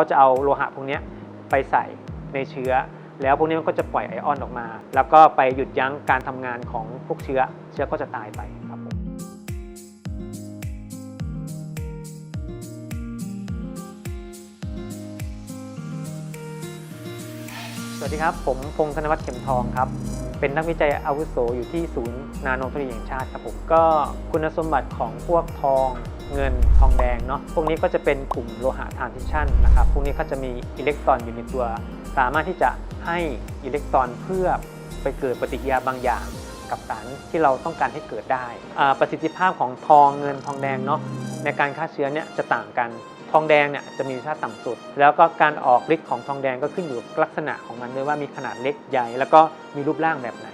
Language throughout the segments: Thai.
เขาจะเอาโลหะพวกนี้ไปใส่ในเชื้อ แล้วพวกนี้มันก็จะปล่อยไอออนออกมา แล้วก็ไปหยุดยั้งการทำงานของพวกเชื้อ เชื้อก็จะตายไป สวัสดีครับ ผมพงษ์ธนวัฒน์เข็มทองครับ เป็นนักวิจัยอาวุโสอยู่ที่ศูนย์นาโนเทคโนโลยีแห่งชาติครับผมก็คุณสมบัติของพวกทองเงินทองแดงเนาะพวกนี้ก็จะเป็นกลุ่มโลหะทรานซิชันนะครับพวกนี้ก็จะมีอิเล็กตรอนอยู่ในตัว สามารถที่จะให้อิเล็กตรอนเพื่อไปเกิดปฏิกิริยาบางอย่างกับสารที่เราต้องการให้เกิดได้ ประสิทธิภาพของทองเงินทองแดงเนาะในการฆ่าเชื้อเนี่ยจะต่างกัน ทองแดงเนี่ยจะมีค่าต่ำสุด แล้วก็การออกฤทธิ์ของทองแดงก็ขึ้นอยู่กับลักษณะของมันด้วยว่ามีขนาดเล็กใหญ่ แล้วก็มีรูปร่างแบบไหน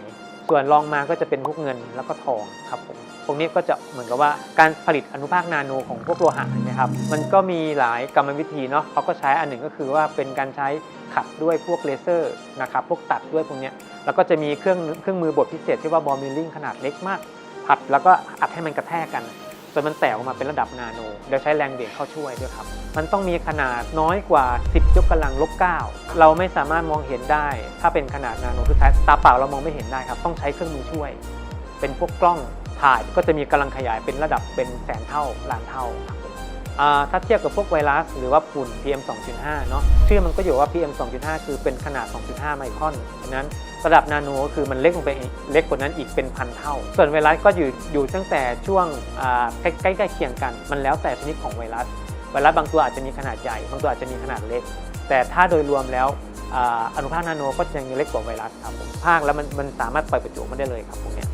ส่วนรองมาก็จะเป็นพวกเงินแล้วก็ทองครับผมพวกนี้ก็จะเหมือนกับว่าการผลิตอนุภาคนาโนของพวกโลหะนี่ยครับมันก็มีหลายกรรมวิธีเนาะเขาก็ใช้อันหนึ่งก็คือว่าเป็นการใช้ขัดด้วยพวกเลเซอร์นะครับพวกตัดด้วยพวกนี้แล้วก็จะมีเครื่องเครื่องมือบดพิเศษที่ว่าบอลมิลลิ่งขนาดเล็กมากผัดแล้วก็อัดให้มันกระแทกกัน จนมันแตกออกมาเป็นระดับนาโนโดยใช้แรงเบี่ยงเข้าช่วยด้วยครับ มันต้องมีขนาดน้อยกว่า 10ยกกำลังลบ9เราไม่สามารถมองเห็นได้ ถ้าเป็นขนาดนาโนคือตาเปล่าเรามองไม่เห็นได้ครับ ต้องใช้เครื่องมือช่วย เป็นพวกกล้องถ่ายก็จะมีกำลังขยายเป็นระดับเป็นแสนเท่าล้านเท่า ถ้าเทียบกับพวกไวรัส หรือว่าฝุ่น PM 2.5 เนาะชื่อมันก็อยู่ว่า PM 2.5 คือเป็นขนาด 2.5 ไมครอนฉะนั้นระดับนาโนก็คือมันเล็กลงไปเล็กกว่านั้นอีกเป็นพันเท่า ส่วนไวรัสก็อยู่อยู่ตั้งแต่ช่วงใกล้ใกล้เคียงกัน มันแล้วแต่ชนิดของไวรัส ไวรัสบางตัวอาจจะมีขนาดใหญ่บางตัวอาจจะมีขนาดเล็ก แต่ถ้าโดยรวมแล้วออนุภาคนาโนก็ยังเล็กกว่าไวรัสครับผมภาคแล้วมันมันสามารถปล่อยประจุออกมาได้เลยครับพวกเนี้ย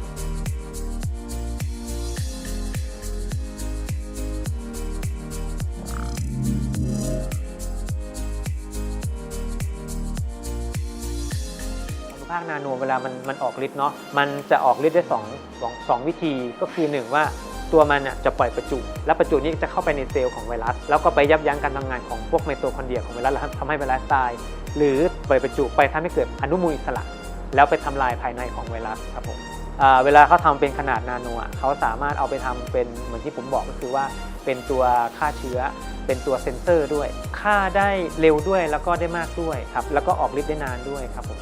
ภาคนาโนเวลามันมันออกฤทธิ์เนาะมันจะออกฤทธิ์ได้สองสองวิธีก็คือหนึ่งว่าตัวมันจะปล่อยประจุ และประจุนี้จะเข้าไปในเซลล์ของไวรัส แล้วก็ไปยับยั้งการทำงานของพวกไมโตคอนเดรียของไวรัสแล้วทำให้ไวรัสตาย หรือปล่อยประจุไปทำให้เกิดอนุมูลอิสระ แล้วไปทำลายภายในของไวรัสครับผมเวลาเขาทำเป็นขนาดนาโนเขาสามารถเอาไปทำเป็นเหมือนที่ผมบอกก็คือว่า เป็นตัวฆ่าเชื้อ เป็นตัวเซนเซอร์ด้วยฆ่าได้เร็วด้วยแล้วก็ได้มากด้วยครับแล้วก็ออกฤทธิ์ได้นานด้วยครับผม